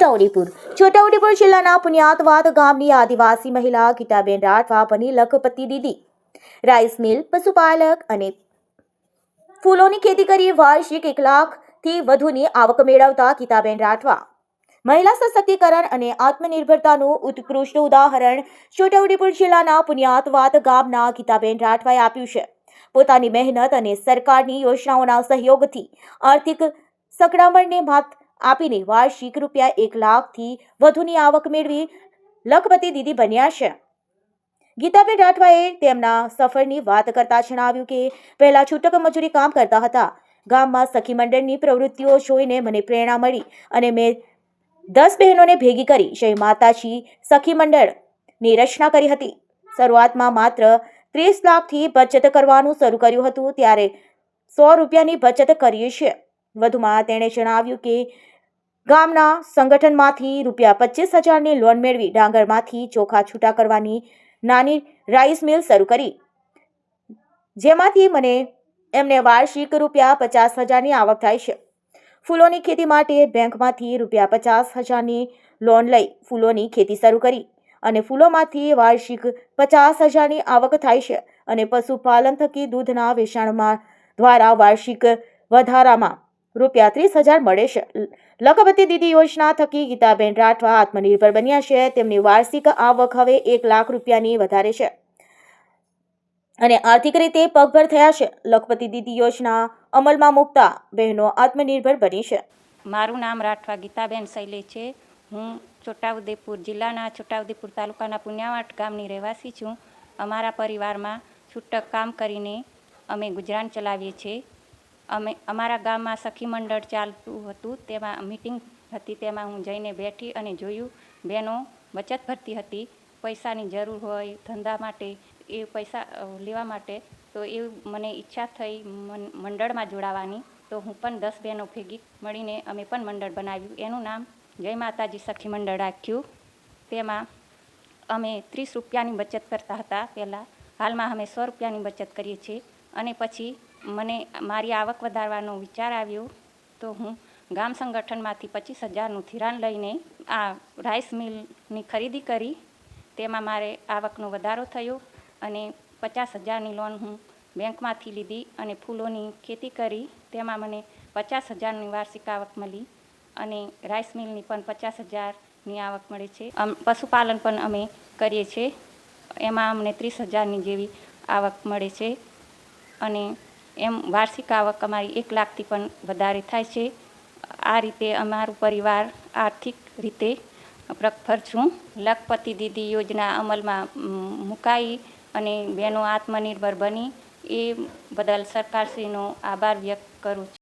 છોટાઉદેપુર. છોટાઉદેપુર જિલ્લાના પુણ્યાતવાદ ગામની આદિવાસી મહિલા ગીતાબેન રાઠવા બની લખપતિ દીદી. રાઈસ મિલ, પશુપાલક અને ફૂલોની ખેતી કરી વાર્ષિક એક લાખથી વધુની આવક મેળવતા ગીતાબેન રાઠવા. મહિલા સશક્તિકરણ અને આત્મનિર્ભરતાનું ઉત્કૃષ્ટ ઉદાહરણ છોટાઉદેપુર જિલ્લાના પુણ્યાતવાદ ગામના ગીતાબેન રાઠવાએ આપ્યું છે. પોતાની મહેનત અને સરકારની યોજનાઓના સહયોગથી આર્થિક સંકળામણને માત આપીને વાર્ષિક રૂપિયા એક લાખથી વધુની આવક મેળવી લખપતિ દીદી બન્યા છે. ગીતાબેન રાઠવાએ તેમના સફરની વાત કરતા જણાવ્યું કે, પહેલા છૂટક મજૂરી કામ કરતા હતા. ગામમાં સખી મંડળની પ્રવૃત્તિઓ જોઈને મને પ્રેરણા મળી અને મેં દસ બહેનોને ભેગી કરી જય માતાજી સખી મંડળની રચના કરી હતી. શરૂઆતમાં માત્ર ત્રીસ લાખથી બચત કરવાનું શરૂ કર્યું હતું, ત્યારે સો રૂપિયાની બચત કરીએ છીએ. વધુમાં તેણે જણાવ્યું કે ગામના સંગઠનમાંથી રૂપિયા પચીસ હજારની લોન મેળવી ડાંગરમાંથી ચોખા છૂટા કરવાની નાની રાઈસ મિલ શરૂ કરી. જેમાંથી મને એમને વાર્ષિક રૂપિયા પચાસ હજારની આવક થાય છે. ફૂલોની ખેતી માટે બેંકમાંથી રૂપિયા પચાસ હજારની લોન લઈ ફૂલોની ખેતી શરૂ કરી અને ફૂલોમાંથી વાર્ષિક પચાસ હજારની આવક થાય છે અને પશુપાલન થકી દૂધના વેચાણમાં દ્વારા વાર્ષિક વધારામાં રૂપિયા ત્રીસ હજાર મળે છે. લખપતિ દીદી યોજના થકી ગીતાબેન રાઠવા આત્મનિર્ભર બન્યા છે. તેમની વાર્ષિક આવક હવે એક લાખ રૂપિયાની વધારે છે. અને આર્થિક રીતે પગભર થયા છે. લખપતિ દીદી યોજના અમલમાં મૂકતા બહેનો આત્મનિર્ભર બની છે. મારું નામ રાઠવા ગીતાબેન શૈલે છે. હું છોટાઉદેપુર જિલ્લાના છોટાઉદેપુર તાલુકાના પુણ્યાવાટ ગામની રહેવાસી છું. અમારા પરિવારમાં છૂટક કામ કરીને અમે ગુજરાન ચલાવીએ છીએ. અમે અમારા ગામમાં સખી મંડળ ચાલતું હતું, તેમાં મીટિંગ હતી, તેમાં હું જઈને બેઠી અને જોયું, બહેનો બચત ભરતી હતી, પૈસાની જરૂર હોય, ધંધા માટે, એ પૈસા લેવા માટે, તો એવું મને ઈચ્છા થઈ મંડળમાં જોડાવાની, તો હું પણ દસ બહેનો ભેગી મળીને અમે પણ મંડળ બનાવ્યું. એનું નામ જય માતાજી સખી મંડળ રાખ્યું. તેમાં અમે ત્રીસ રૂપિયાની બચત કરતા હતા. પહેલાં હાલમાં અમે સો રૂપિયાની બચત કરીએ છીએ. અને પછી મને મારી આવક વધારવાનો વિચાર આવ્યો, તો હું ગામ સંગઠનમાંથી પચીસ હજારનું ધિરાણ લઈને આ રાઈસ મિલની ખરીદી કરી. તેમાં મારે આવકનો વધારો થયો અને પચાસ હજારની લોન હું બેંકમાંથી લીધી અને ફૂલોની ખેતી કરી. તેમાં મને પચાસ હજારની વાર્ષિક આવક મળી અને રાઈસ મિલની પણ પચાસ હજારની આવક મળે છે. પશુપાલન પણ અમે કરીએ છીએ. એમાં અમને ત્રીસ હજારની જેવી આવક મળે છે. અને એમ વાર્ષિક આવક અમારી એક લાખથી પણ વધારે થાય છે. આ રીતે અમારું પરિવાર આર્થિક રીતે પ્રખર છું. લખપતિ દીદી યોજના અમલમાં મુકાઈ અને બહેનો આત્મનિર્ભર બની. એ બદલ સરકારશ્રીનો આભાર વ્યક્ત કરું છું.